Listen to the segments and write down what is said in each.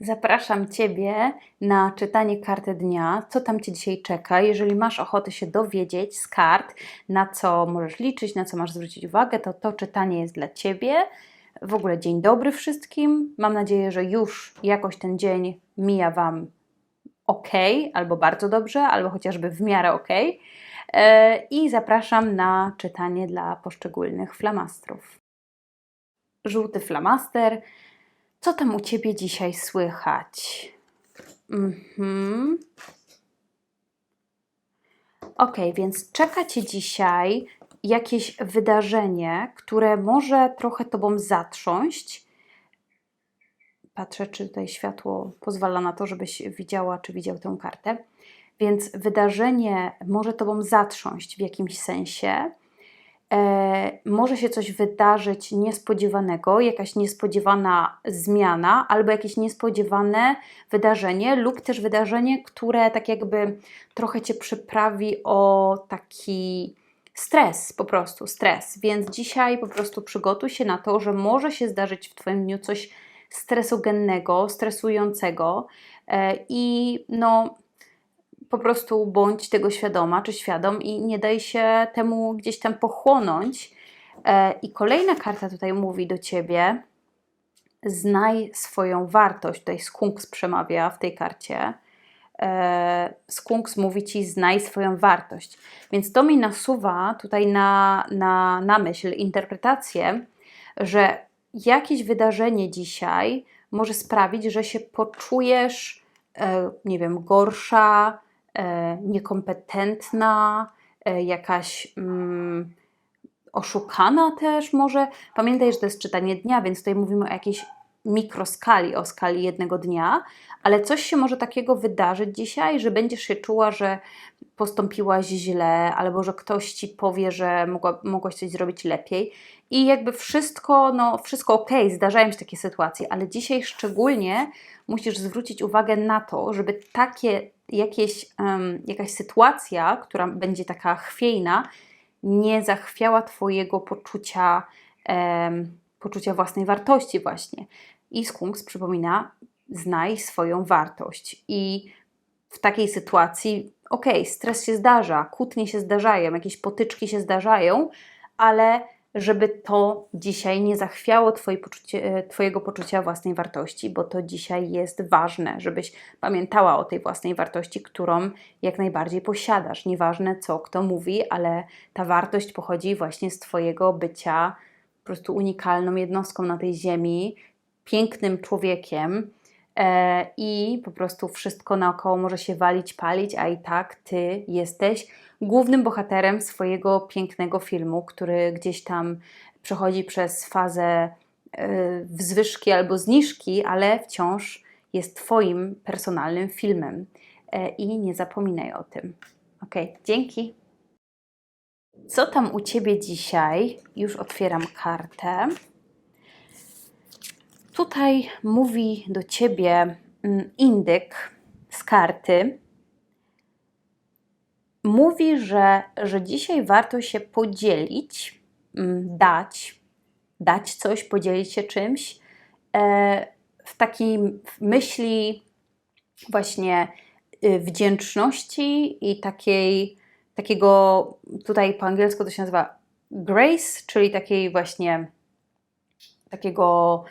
Zapraszam Ciebie na czytanie karty dnia, co tam Cię dzisiaj czeka. Jeżeli masz ochotę się dowiedzieć z kart, na co możesz liczyć, na co masz zwrócić uwagę, to to czytanie jest dla Ciebie. W ogóle dzień dobry wszystkim. Mam nadzieję, że już jakoś ten dzień mija Wam ok, albo bardzo dobrze, albo chociażby w miarę ok. I zapraszam na czytanie dla poszczególnych flamastrów. Żółty flamaster. Co tam u ciebie dzisiaj słychać? Mhm. Ok, więc czeka cię dzisiaj jakieś wydarzenie, które może trochę tobą zatrząść. Patrzę, czy tutaj światło pozwala na to, żebyś widziała, czy widział tę kartę. Więc wydarzenie może tobą zatrząść w jakimś sensie e, może się coś wydarzyć niespodziewanego, jakaś niespodziewana zmiana, albo jakieś niespodziewane wydarzenie, lub też wydarzenie, które tak jakby trochę cię przyprawi o taki stres, po prostu stres. Więc dzisiaj po prostu przygotuj się na to, że może się zdarzyć w Twoim dniu coś stresogennego, stresującego e, i no po prostu bądź tego świadoma czy świadom i nie daj się temu gdzieś tam pochłonąć. E, I kolejna karta tutaj mówi do ciebie: znaj swoją wartość. Tutaj Skunks przemawia w tej karcie. E, Skunks mówi ci: znaj swoją wartość. Więc to mi nasuwa tutaj na, na, na myśl, interpretację, że jakieś wydarzenie dzisiaj może sprawić, że się poczujesz, e, nie wiem, gorsza, niekompetentna, e, jakaś mm, oszukana też może. Pamiętaj, że to jest czytanie dnia, więc tutaj mówimy o jakiejś mikroskali, o skali jednego dnia, ale coś się może takiego wydarzyć dzisiaj, że będziesz się czuła, że postąpiłaś źle, albo że ktoś ci powie, że mogła, mogłaś coś zrobić lepiej. I jakby wszystko, no wszystko ok, zdarzają się takie sytuacje, ale dzisiaj szczególnie musisz zwrócić uwagę na to, żeby takie jakieś, um, jakaś sytuacja, która będzie taka chwiejna, nie zachwiała Twojego poczucia, um, poczucia własnej wartości właśnie. I Skunks przypomina, znaj swoją wartość. I w takiej sytuacji, okej, okay, stres się zdarza, kłótnie się zdarzają, jakieś potyczki się zdarzają, ale żeby to dzisiaj nie zachwiało twoje poczucie, e, Twojego poczucia własnej wartości, bo to dzisiaj jest ważne, żebyś pamiętała o tej własnej wartości, którą jak najbardziej posiadasz. Nieważne co kto mówi, ale ta wartość pochodzi właśnie z Twojego bycia po prostu unikalną jednostką na tej ziemi, pięknym człowiekiem. E, I po prostu wszystko naokoło może się walić, palić, a i tak ty jesteś głównym bohaterem swojego pięknego filmu, który gdzieś tam przechodzi przez fazę e, wzwyżki albo zniżki, ale wciąż jest Twoim personalnym filmem. E, I nie zapominaj o tym. Ok, dzięki. Co tam u Ciebie dzisiaj? Już otwieram kartę. Tutaj mówi do Ciebie mm, indyk z karty. Mówi, że, że dzisiaj warto się podzielić, mm, dać, dać coś, podzielić się czymś e, w takiej myśli właśnie y, wdzięczności i takiej, takiego, tutaj po angielsku to się nazywa grace, czyli takiej właśnie takiego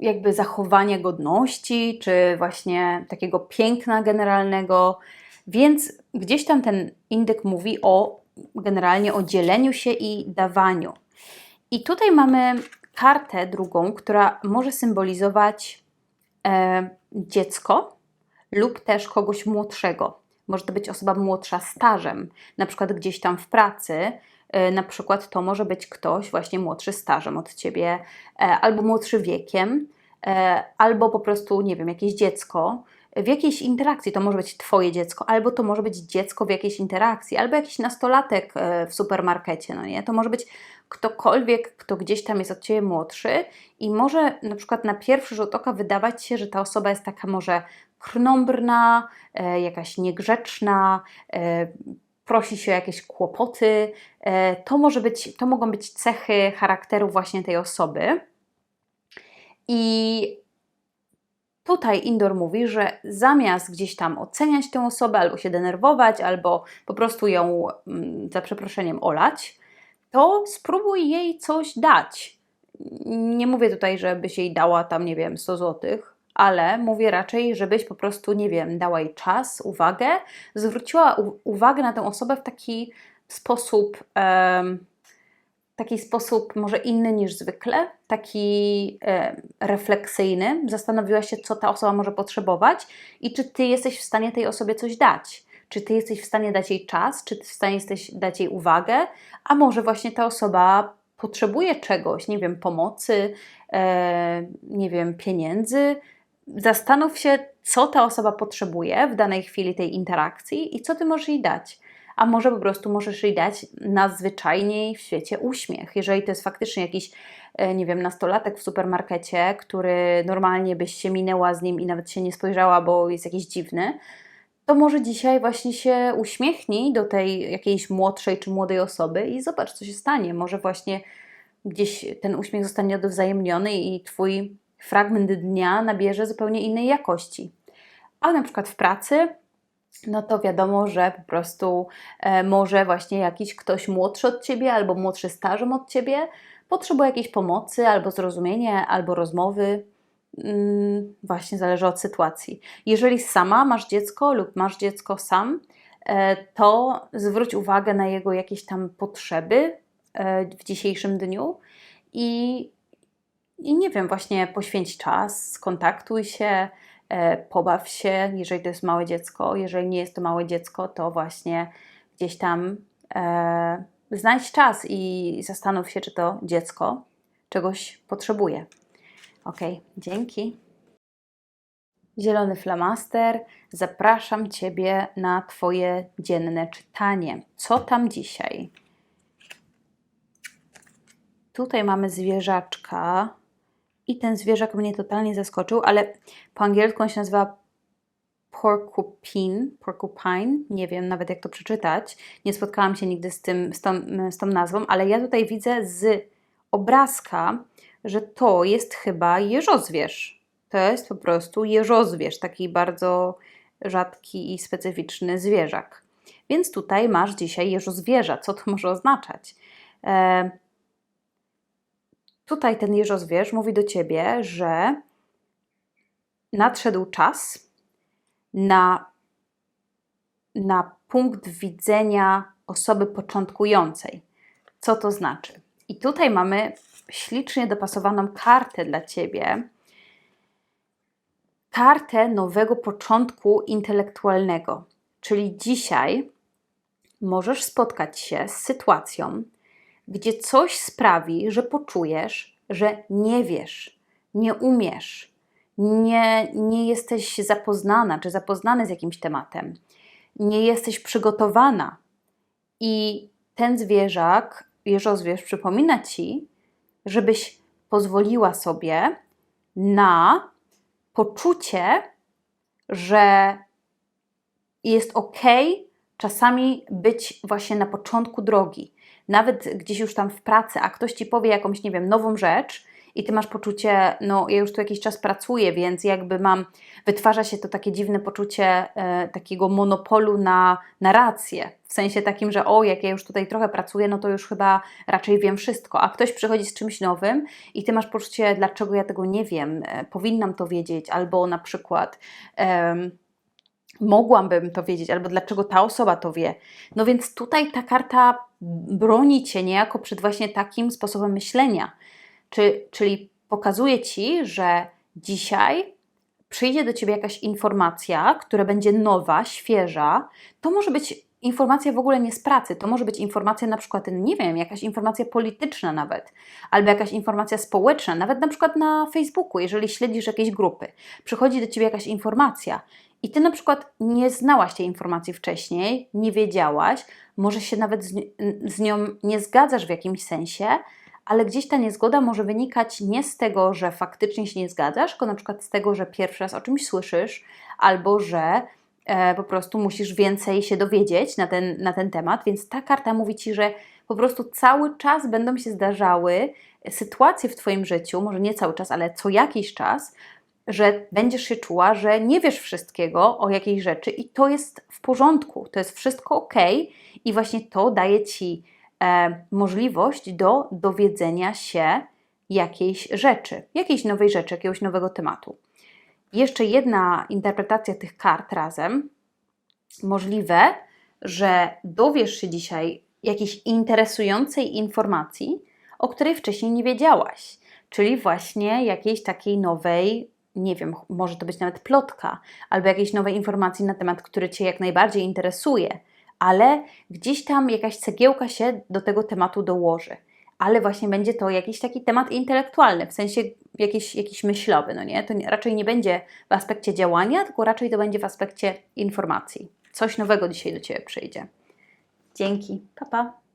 jakby zachowania godności, czy właśnie takiego piękna generalnego, więc gdzieś tam ten indyk mówi o generalnie o dzieleniu się i dawaniu. I tutaj mamy kartę drugą, która może symbolizować e, dziecko lub też kogoś młodszego. Może to być osoba młodsza stażem, na przykład gdzieś tam w pracy. E, na przykład to może być ktoś właśnie młodszy stażem od ciebie, e, albo młodszy wiekiem, e, albo po prostu, nie wiem, jakieś dziecko, w jakiejś interakcji. To może być Twoje dziecko, albo to może być dziecko w jakiejś interakcji, albo jakiś nastolatek w supermarkecie, no nie? To może być ktokolwiek, kto gdzieś tam jest od Ciebie młodszy i może na przykład na pierwszy rzut oka wydawać się, że ta osoba jest taka może krnąbrna, jakaś niegrzeczna, prosi się o jakieś kłopoty. To, może być, to mogą być cechy charakteru właśnie tej osoby. I Tutaj Indor mówi, że zamiast gdzieś tam oceniać tę osobę, albo się denerwować, albo po prostu ją mm, za przeproszeniem olać, to spróbuj jej coś dać. Nie mówię tutaj, żebyś jej dała tam, nie wiem, 100 złotych, ale mówię raczej, żebyś po prostu, nie wiem, dała jej czas, uwagę, zwróciła uwagę na tę osobę w taki sposób, taki sposób może inny niż zwykle, taki um, refleksyjny. Zastanowiła się, co ta osoba może potrzebować i czy ty jesteś w stanie tej osobie coś dać. Czy ty jesteś w stanie dać jej czas, czy ty w stanie jesteś dać jej uwagę, a może właśnie ta osoba potrzebuje czegoś, nie wiem, pomocy, e, nie wiem, pieniędzy, zastanów się, co ta osoba potrzebuje w danej chwili tej interakcji i co ty możesz jej dać. A może po prostu możesz jej dać nadzwyczajniej w świecie uśmiech. Jeżeli to jest faktycznie jakiś, e, nie wiem, nastolatek w supermarkecie, który normalnie byś się minęła z nim i nawet się nie spojrzała, bo jest jakiś dziwny, to może dzisiaj właśnie się uśmiechnij do tej jakiejś młodszej czy młodej osoby i zobacz, co się stanie. Może właśnie gdzieś ten uśmiech zostanie odwzajemniony i twój fragment dnia nabierze zupełnie innej jakości. A na przykład w pracy, no to wiadomo, że po prostu e, może właśnie jakiś ktoś młodszy od ciebie albo młodszy stażem od ciebie potrzebuje jakiejś pomocy albo zrozumienia, albo rozmowy. Mm, właśnie zależy od sytuacji. Jeżeli sama masz dziecko lub masz dziecko sam, e, to zwróć uwagę na jego jakieś tam potrzeby e, w dzisiejszym dniu i i nie wiem, właśnie poświęć czas, skontaktuj się, e, pobaw się, jeżeli to jest małe dziecko. Jeżeli nie jest to małe dziecko, to właśnie gdzieś tam e, znajdź czas i zastanów się, czy to dziecko czegoś potrzebuje. Ok, dzięki. Zielony flamaster, zapraszam Ciebie na Twoje dzienne czytanie. Co tam dzisiaj? Tutaj mamy zwierzaczka, i ten zwierzak mnie totalnie zaskoczył, ale po angielsku on się nazywa porcupine, porcupine, nie wiem nawet jak to przeczytać, nie spotkałam się nigdy z, tym, z, tą, z tą nazwą, ale ja tutaj widzę z obrazka, że to jest chyba jeżozwierz. To jest po prostu jeżozwierz, taki bardzo rzadki i specyficzny zwierzak. Więc tutaj masz dzisiaj jeżozwierza. Co to może oznaczać? E, Tutaj ten jeżozwierz mówi do ciebie, że nadszedł czas na, na punkt widzenia osoby początkującej. Co to znaczy? I tutaj mamy ślicznie dopasowaną kartę dla ciebie. Kartę nowego początku intelektualnego. Czyli dzisiaj możesz spotkać się z sytuacją, gdzie coś sprawi, że poczujesz, że nie wiesz, nie umiesz, nie, nie jesteś zapoznana czy zapoznany z jakimś tematem, nie jesteś przygotowana. I ten zwierzak, jeżozwierz, przypomina ci, żebyś pozwoliła sobie na poczucie, że jest ok czasami być właśnie na początku drogi, nawet gdzieś już tam w pracy, a ktoś ci powie jakąś, nie wiem, nową rzecz i ty masz poczucie, no ja już tu jakiś czas pracuję, więc jakby mam, wytwarza się to takie dziwne poczucie e, takiego monopolu na, na rację. W sensie takim, że o, jak ja już tutaj trochę pracuję, no to już chyba raczej wiem wszystko. A ktoś przychodzi z czymś nowym i ty masz poczucie, dlaczego ja tego nie wiem, e, powinnam to wiedzieć, albo na przykład. E, mogłabym to wiedzieć, albo dlaczego ta osoba to wie. No więc tutaj ta karta broni cię niejako przed właśnie takim sposobem myślenia. Czy, czyli pokazuje ci, że dzisiaj przyjdzie do ciebie jakaś informacja, która będzie nowa, świeża. To może być informacja w ogóle nie z pracy, to może być informacja na przykład, nie wiem, jakaś informacja polityczna nawet, albo jakaś informacja społeczna, nawet na przykład na Facebooku, jeżeli śledzisz jakieś grupy. Przychodzi do ciebie jakaś informacja i ty na przykład nie znałaś tej informacji wcześniej, nie wiedziałaś, może się nawet z, z nią nie zgadzasz w jakimś sensie, ale gdzieś ta niezgoda może wynikać nie z tego, że faktycznie się nie zgadzasz, tylko na przykład z tego, że pierwszy raz o czymś słyszysz, albo że po prostu musisz więcej się dowiedzieć na ten, na ten temat. Więc ta karta mówi ci, że po prostu cały czas będą się zdarzały sytuacje w Twoim życiu, może nie cały czas, ale co jakiś czas, że będziesz się czuła, że nie wiesz wszystkiego o jakiejś rzeczy i to jest w porządku, to jest wszystko ok i właśnie to daje ci e, możliwość do dowiedzenia się jakiejś rzeczy, jakiejś nowej rzeczy, jakiegoś nowego tematu. Jeszcze jedna interpretacja tych kart razem. Możliwe, że dowiesz się dzisiaj jakiejś interesującej informacji, o której wcześniej nie wiedziałaś, czyli właśnie jakiejś takiej nowej, nie wiem, może to być nawet plotka, albo jakiejś nowej informacji na temat, który Cię jak najbardziej interesuje, ale gdzieś tam jakaś cegiełka się do tego tematu dołoży. Ale właśnie będzie to jakiś taki temat intelektualny, w sensie jakiś, jakiś myślowy, no nie? To nie, raczej nie będzie w aspekcie działania, tylko raczej to będzie w aspekcie informacji. Coś nowego dzisiaj do Ciebie przyjdzie. Dzięki. Pa, pa.